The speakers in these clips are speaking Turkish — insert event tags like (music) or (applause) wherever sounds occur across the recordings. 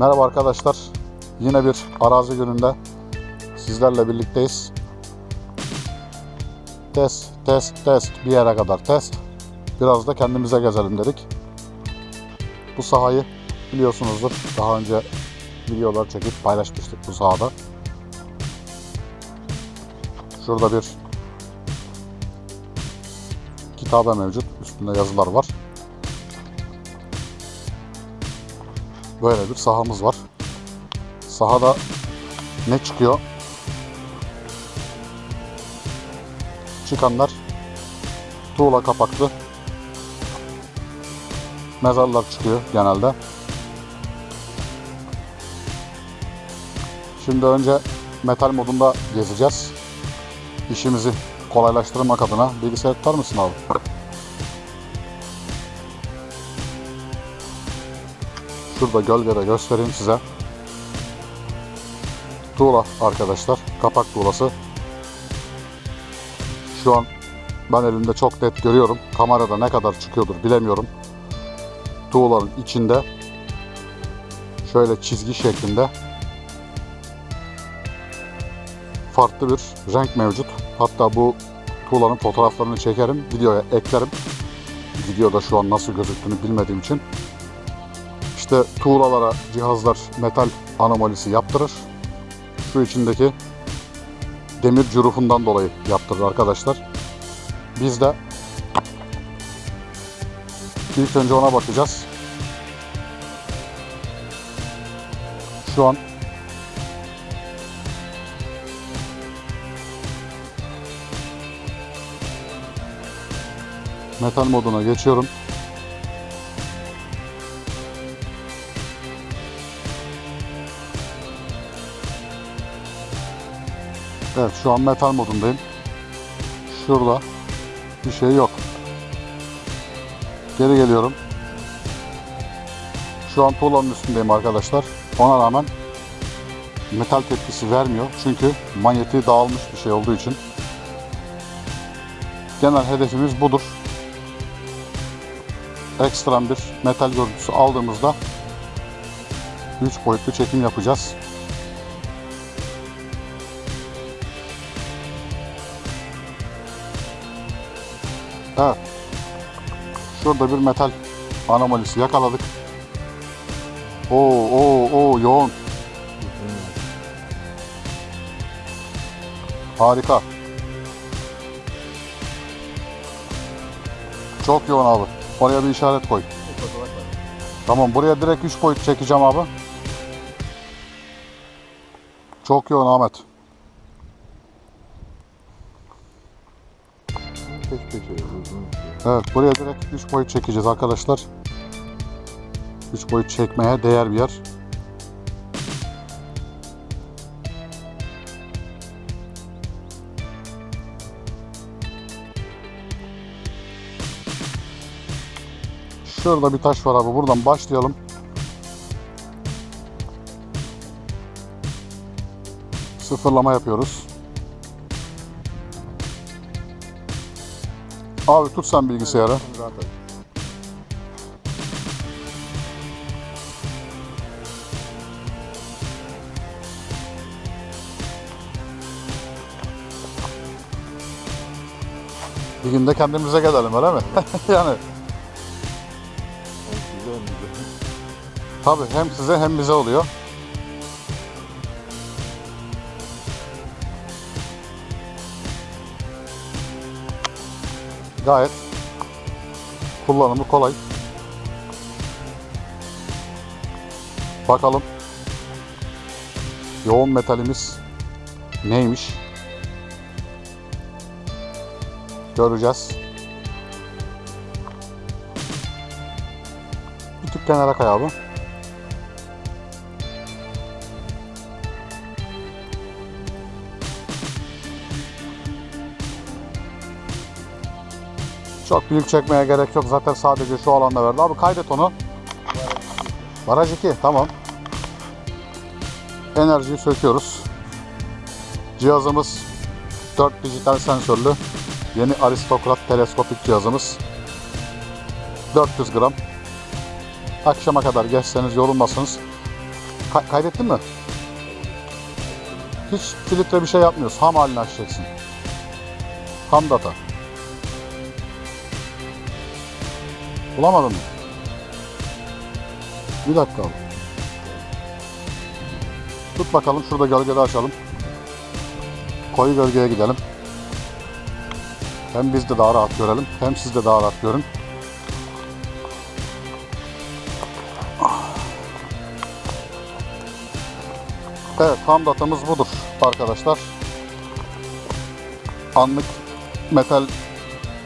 Merhaba arkadaşlar. Yine bir arazi gününde sizlerle birlikteyiz. Test, test, test. Bir yere kadar test. Biraz da kendimize gezelim dedik. Bu sahayı biliyorsunuzdur. Daha önce videolar çekip paylaşmıştık bu sahada. Şurada bir kitabe mevcut. Üstünde yazılar var. Böyle bir sahamız var. Sahada ne çıkıyor? Çıkanlar tuğla kapaklı mezarlar çıkıyor genelde. Şimdi önce metal modunda gezeceğiz. İşimizi kolaylaştırmak adına bilgisayar tutar mısın abi? Şurada gölgede göstereyim size. Tuğla arkadaşlar. Kapak tuğlası. Şu an ben elimde çok net görüyorum. Kamerada ne kadar çıkıyordur bilemiyorum. Tuğlanın içinde şöyle çizgi şeklinde farklı bir renk mevcut. Hatta bu tuğlanın fotoğraflarını çekerim, videoya eklerim. Videoda şu an nasıl gözüktüğünü bilmediğim için. İşte tuğlalara cihazlar metal anomalisi yaptırır. Şu içindeki demir curufundan dolayı yaptırır arkadaşlar. Biz de ilk önce ona bakacağız. Şu an metal moduna geçiyorum. Evet şu an metal modundayım. Şurada bir şey yok. Geri geliyorum. Şu an tuğlanın üstündeyim arkadaşlar. Ona rağmen metal tepkisi vermiyor. Çünkü manyetiği dağılmış bir şey olduğu için. Genel hedefimiz budur. Ekstrem bir metal görüntüsü aldığımızda 3 boyutlu çekim yapacağız. Evet. Şurada bir metal anomalisi yakaladık. Oo, oo, oo, yoğun. Harika. Çok yoğun abi. Oraya bir işaret koy. Tamam buraya direkt 3 boyut çekeceğim abi. Çok yoğun Ahmet. Tek uzun. Evet buraya direkt 3 boyut çekeceğiz arkadaşlar. 3 boyut çekmeye değer bir yer. Şurada bir taş var abi. Buradan başlayalım. Sıfırlama yapıyoruz. Abi tut sen bilgisayarı. Bir günde kendimize gelelim öyle mi? (laughs) yani tabii hem size hem bize oluyor. Gayet kullanımı kolay. Bakalım yoğun metalimiz neymiş? Göreceğiz. Bir tık kenara kay. Çok büyük çekmeye gerek yok. Zaten sadece şu alanda verdi. Abi kaydet onu. Baraj 2. Tamam. Enerjiyi söküyoruz. Cihazımız 4 dijital sensörlü. Yeni aristokrat teleskopik cihazımız. 400 gram. Akşama kadar geçseniz yorulmazsınız. Ka- kaydettin mi? Hiç filtre bir şey yapmıyoruz. Ham halini açacaksın. Ham data. Bulamadın mı? Bir dakika. Tut bakalım şurada gölgede açalım. Koyu gölgeye gidelim. Hem biz de daha rahat görelim hem siz de daha rahat görün. Evet ham datamız budur arkadaşlar. Anlık metal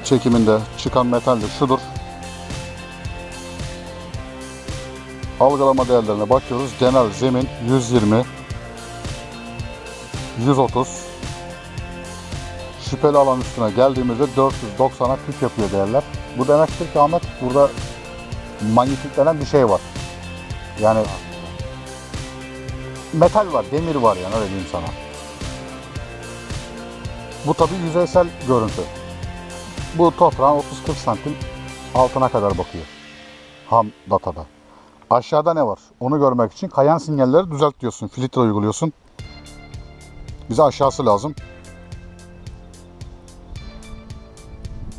çekiminde çıkan metal de şudur. Algılama değerlerine bakıyoruz. Genel zemin 120 130 Şüpheli alan üstüne geldiğimizde 490'a pik yapıyor değerler. Bu demektir ki Ahmet burada manyetik bir şey var. Yani metal var, demir var yani öyle diyeyim sana. Bu tabi yüzeysel görüntü. Bu toprağın 30-40 santim altına kadar bakıyor. Ham datada. Aşağıda ne var? Onu görmek için kayan sinyalleri düzelt diyorsun. Filtre uyguluyorsun. Bize aşağısı lazım.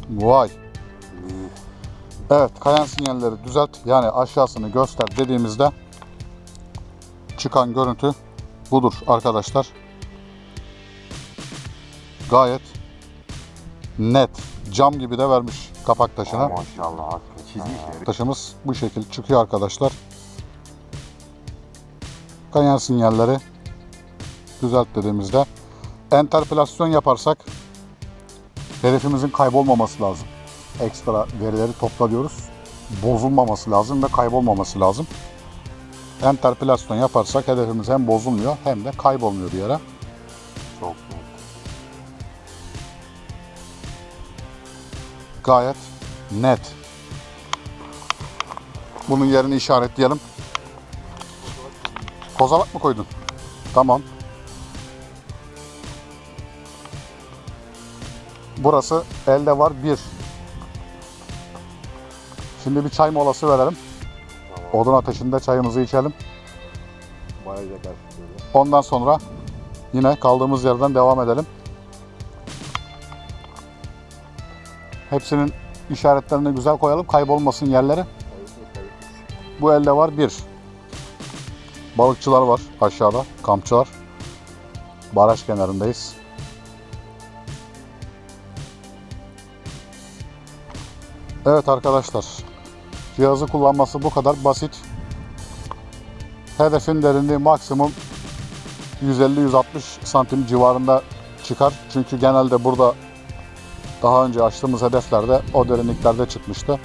Vay. Evet, kayan sinyalleri düzelt. Yani aşağısını göster dediğimizde çıkan görüntü budur arkadaşlar. Gayet net. Cam gibi de vermiş kapak taşına. Maşallah herif. Taşımız bu şekil çıkıyor arkadaşlar. Kanyan sinyalleri düzelt dediğimizde enterplasyon yaparsak hedefimizin kaybolmaması lazım. Ekstra verileri topla diyoruz. Bozulmaması lazım ve kaybolmaması lazım. Enterplasyon yaparsak hedefimiz hem bozulmuyor hem de kaybolmuyor bir yere. Çok net. Gayet net. Bunun yerini işaretleyelim. Kozalak mı koydun? Tamam. Burası elde var bir. Şimdi bir çay molası verelim. Tamam. Odun ateşinde çayımızı içelim. Ondan sonra yine kaldığımız yerden devam edelim. Hepsinin işaretlerini güzel koyalım. Kaybolmasın yerleri. Bu elde var bir. Balıkçılar var aşağıda. Kampçılar. Baraj kenarındayız. Evet arkadaşlar. Cihazı kullanması bu kadar basit. Hedefin derinliği maksimum 150-160 santim civarında çıkar. Çünkü genelde burada daha önce açtığımız hedeflerde o derinliklerde çıkmıştı.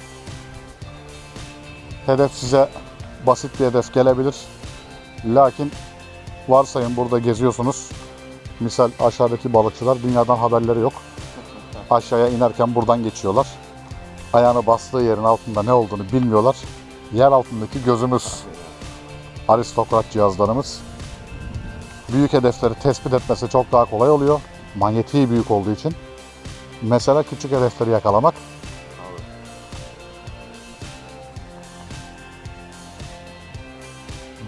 Hedef size basit bir hedef gelebilir. Lakin varsayın burada geziyorsunuz. Misal aşağıdaki balıkçılar dünyadan haberleri yok. Aşağıya inerken buradan geçiyorlar. Ayağını bastığı yerin altında ne olduğunu bilmiyorlar. Yer altındaki gözümüz. Aristokrat cihazlarımız. Büyük hedefleri tespit etmesi çok daha kolay oluyor. Manyetiği büyük olduğu için. Mesela küçük hedefleri yakalamak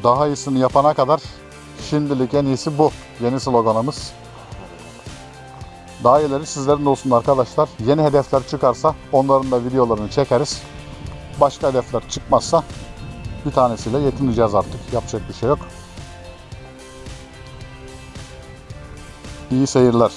daha iyisini yapana kadar şimdilik en iyisi bu. Yeni sloganımız. Daha iyileri sizlerin olsun arkadaşlar. Yeni hedefler çıkarsa onların da videolarını çekeriz. Başka hedefler çıkmazsa bir tanesiyle yetineceğiz artık. Yapacak bir şey yok. İyi seyirler.